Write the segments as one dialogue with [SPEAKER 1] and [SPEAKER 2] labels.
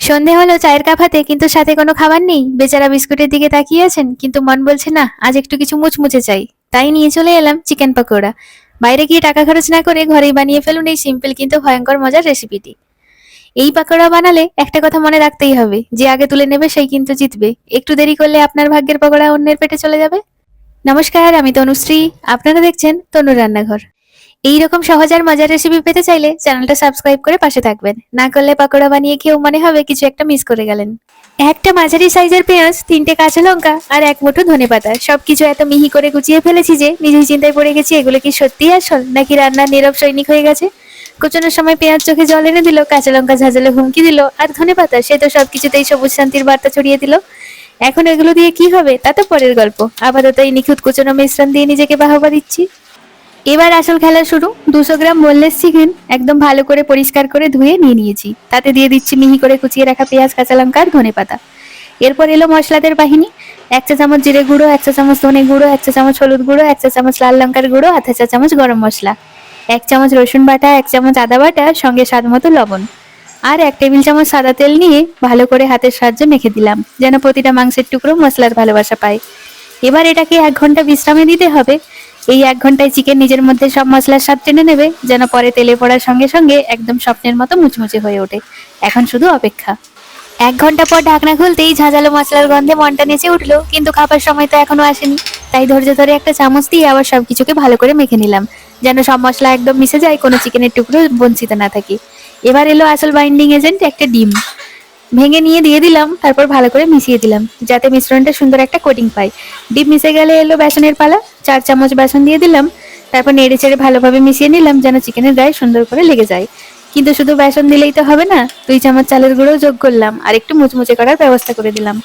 [SPEAKER 1] সন্ধে হলো, চায়ের কাপ হাতে, কিন্তু সাথে কোনো খাবার নেই? বেচারা বিস্কুটের দিকে তাকিয়ে আছেন, কিন্তু মন বলছে, না, আজ একটু কিছু মুচমুচে চাই। তাই নিয়ে চলে এলাম চিকেন পকোড়া। বাইরে গিয়ে টাকা খরচ না করে ঘরেই বানিয়ে ফেলুন এই সিম্পল কিন্তু ভয়ঙ্কর মজার রেসিপিটি। এই পাকোড়া বানালে একটা কথা মনে রাখতেই হবে, যে আগে তুলে নেবে সেই কিন্তু জিতবে। একটু দেরি করলে আপনার ভাগ্যের পকোড়া অন্যের পেটে চলে যাবে? নমস্কার, আমি তনুশ্রী। আপনারা দেখছেন তনুর রান্নাঘর। এই রকম সহজ আর মজার রেসিপি পেতে চাইলে চ্যানেলটা সাবস্ক্রাইব করে পাশে থাকবেন। না করলে পাকোড়া বানিয়ে খেয়েও মনে হবে কিছু একটা মিস করে গেলেন। একটা মাঝারি সাইজের পেঁয়াজ, তিনটে কাঁচা লঙ্কা আর এক মুঠো ধনে পাতা, সবকিছু এত মিহি করে গুছিয়ে ফেলেছি যে নিজেই চিন্তায় পড়ে গেছি এগুলো কি সত্যি আসল নাকি রান্নার নীরব সৈনিক হয়ে গেছে? কুচনোর সময় পেঁয়াজ চোখে জল এনে দিল, কাঁচা লঙ্কা ঝাঁঝালে হুমকি দিল আর ধনে পাতা, সে তো সবকিছুতেই সবুজ শান্তির বার্তা ছড়িয়ে দিল। এখন এগুলো দিয়ে কি হবে তা তো পরের গল্প। আপাতত এই নিখুঁত কুচনো মিশ্রণ দিয়ে নিজেকে বাহবা দিচ্ছি। এবার আসল খেলা শুরু। দুশো গ্রাম বোনলেস চিকেন একদম ভালো করে পরিষ্কার করে ধুয়ে নিয়ে নিয়েছি। তাতে দিয়ে দিচ্ছি মিহি করে কুচিয়ে রাখা পেঁয়াজ, কাঁচা লঙ্কা আর ধনে পাতা। এরপর এলো মশলাদের বাহিনী। এক চা চামচ জিরে গুঁড়ো, এক চা চামচ ধনে গুঁড়ো, এক চা চামচ হলুদ গুঁড়ো, এক চা চামচ লাল লঙ্কার গুঁড়ো, আধা চা চামচ গরম মশলা, এক চামচ রসুন বাটা, এক চামচ আদা বাটা, সঙ্গে স্বাদ মতো লবণ। আর এক টেবিল চামচ সাদা তেল নিয়ে ভালো করে হাতের সাহায্যে মেখে দিলাম, যেন প্রতিটা মাংসের টুকরো মশলার ভালোবাসা পায়। এবার এটাকে এক ঘণ্টা বিশ্রামে দিতে হবে। এই এক ঘন্টায় চিকেন নিজের মধ্যে সব মশলার স্বাদ টেনে নেবে, যেন পরে তেলে পড়ার সঙ্গে সঙ্গে একদম স্বপ্নের মতো মুচমুচে হয়ে ওঠে। এখন শুধু অপেক্ষা। এক ঘণ্টা পর ঢাকনা খুলতেই ঝাঁঝালো মশলার গন্ধে মনটা নেচে উঠল, কিন্তু খাবার সময় তো এখনও আসেনি। তাই ধৈর্য ধরে একটা চামচ দিয়ে আবার সবকিছুকে ভালো করে মেখে নিলাম, যেন সব মশলা একদম মিশে যায়, কোনো চিকেনের টুকরো বঞ্চিত না থাকে। এবার এলো আসল বাইন্ডিং এজেন্ট একটা ডিম। ভেঙে নিয়ে দিয়ে দিলাম, তারপর ভালো করে মিশিয়ে দিলাম, যাতে মিশ্রণটা সুন্দর একটা কোটিং পায় ডিপ মিশে গেলে এলো বেসনের পালা, চার চামচ বেসন দিয়ে দিলাম, তারপর নেড়ে চেড়ে ভালোভাবে মিশিয়ে নিলাম, যেন চিকেনের গায়ে সুন্দর করে লেগে যায়। কিন্তু শুধু বেসন দিলেই তো হবে না, দুই চামচ চালের গুঁড়ো যোগ করলাম, আর একটু মুচমুচে করার ব্যবস্থা করে দিলাম।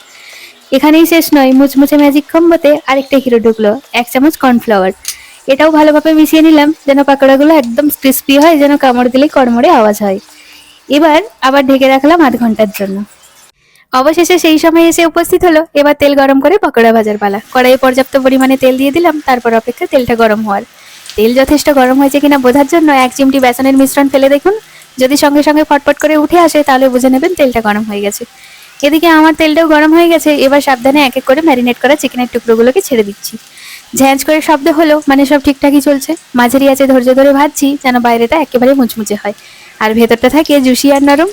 [SPEAKER 1] এখানেই শেষ নয়, মুচমুচে ম্যাজিক খম্বতে আরেকটা হিরো ঢুকলো, এক চামচ কর্নফ্লাওয়ার এটাও ভালোভাবে মিশিয়ে নিলাম, যেন পাকোড়াগুলো একদম ক্রিস্পি হয়, যেন কামড় দিলেই কড়মড়ে আওয়াজ হয়। এবার আবার ঢেকে রাখলাম আধ ঘণ্টার জন্য। অবশেষে সেই সময় এসে উপস্থিত হলো। এবার তেল গরম করে পকোড়া ভাজার পালা। কড়াইয়ে পর্যাপ্ত পরিমাণে তেল দিয়ে দিলাম, তারপর অপেক্ষা তেলটা গরম হওয়ার। তেল যথেষ্ট গরম হয়েছে কিনা বোঝার জন্য এক চিমটি বেসনের মিশ্রণ ফেলে দেখুন। যদি সঙ্গে সঙ্গে ফটফট করে উঠে আসে, তাহলে বুঝে নেবেন তেলটা গরম হয়ে গেছে। এদিকে আমার তেলটাও গরম হয়ে গেছে, এবার সাবধানে এক এক করে ম্যারিনেট করা চিকেনের টুকরোগুলোকে ছেড়ে দিচ্ছি। ঝ্যাঁঝ করে শব্দ হলো মানে সব ঠিকঠাকই চলছে। মাঝারি আছে ধৈর্য ধরে ভাজছি, যেন বাইরেটা একেবারে মুচমুচে হয়। আর ভেতরটা থাকে জুসি আর নরম।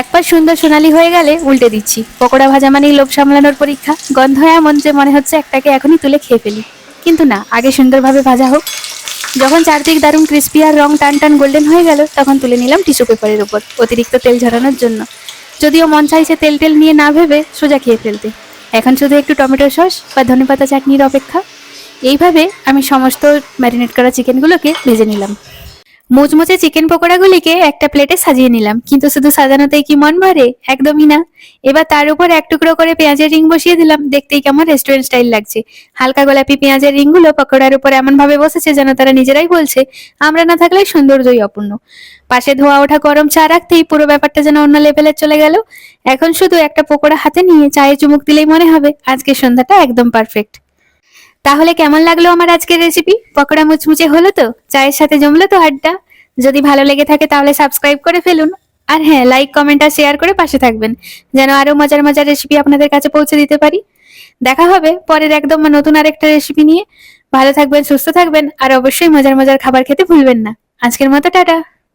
[SPEAKER 1] একবার সুন্দর সোনালি হয়ে গেলে উল্টে দিচ্ছি। পকোড়া ভাজা মানেই লোভ সামলানোর পরীক্ষা। গন্ধ এমন যে মনে হচ্ছে একটাকে এখনই তুলে খেয়ে ফেলি। কিন্তু না, আগে সুন্দরভাবে ভাজা হোক। যখন চারদিক দারুণ ক্রিস্পি আর রং টান টান গোল্ডেন হয়ে গেল, তখন তুলে নিলাম টিস্যু পেপারের উপর, অতিরিক্ত তেল ঝরানোর জন্য। যদিও মন চাইছে তেল টেল নিয়ে না ভেবে সোজা খেয়ে ফেলতে। এখন শুধু একটু টমেটো সস বা ধনেপাতা চাটনির অপেক্ষা। এইভাবে আমি সমস্ত ম্যারিনেট করা চিকেনগুলোকে ভেজে নিলাম। মুচমুচে চিকেন পকোড়াগুলিকে একটা প্লেটে সাজিয়ে নিলাম। কিন্তু শুধু সাজানোতেই কি মন ভরে? একদমই না। এবার তার উপর এক টুকরো করে পেঁয়াজের রিং বসিয়ে দিলাম। দেখতেই কেমন রেস্টুরেন্ট স্টাইল লাগছে। হালকা গোলাপি পেঁয়াজের রিংগুলো পকোড়ার উপর এমন ভাবে বসেছে যেন তারা নিজেরাই বলছে, আমরা না থাকলে সৌন্দর্যই অপূর্ণ। পাশে ধোয়া ওঠা গরম চা রাখতেই পুরো ব্যাপারটা যেন অন্য লেভেলে চলে গেল। এখন শুধু একটা পকোড়া হাতে নিয়ে চায়ে চুমুক দিলেই মনে হবে, আজকের সন্ধ্যাটা একদম পারফেক্ট তাহলে কেমন লাগল আমার আজকের রেসিপি পকোড়া মুচমুচে হলো তো? চায়ের সাথে জমলো তো আড্ডা যদি ভালো লেগে থাকে তাহলে সাবস্ক্রাইব করে ফেলুন। আর হ্যাঁ লাইক কমেন্ট আর শেয়ার করে পাশে থাকবেন, যেন আরও মজার মজার রেসিপি আপনাদের কাছে পৌঁছে দিতে পারি। দেখা হবে পরের একদম নতুন আরেকটা রেসিপি নিয়ে। ভালো থাকবেন, সুস্থ থাকবেন, আর অবশ্যই মজার মজার খাবার খেতে ভুলবেন না। আজকের মতো, টাটা।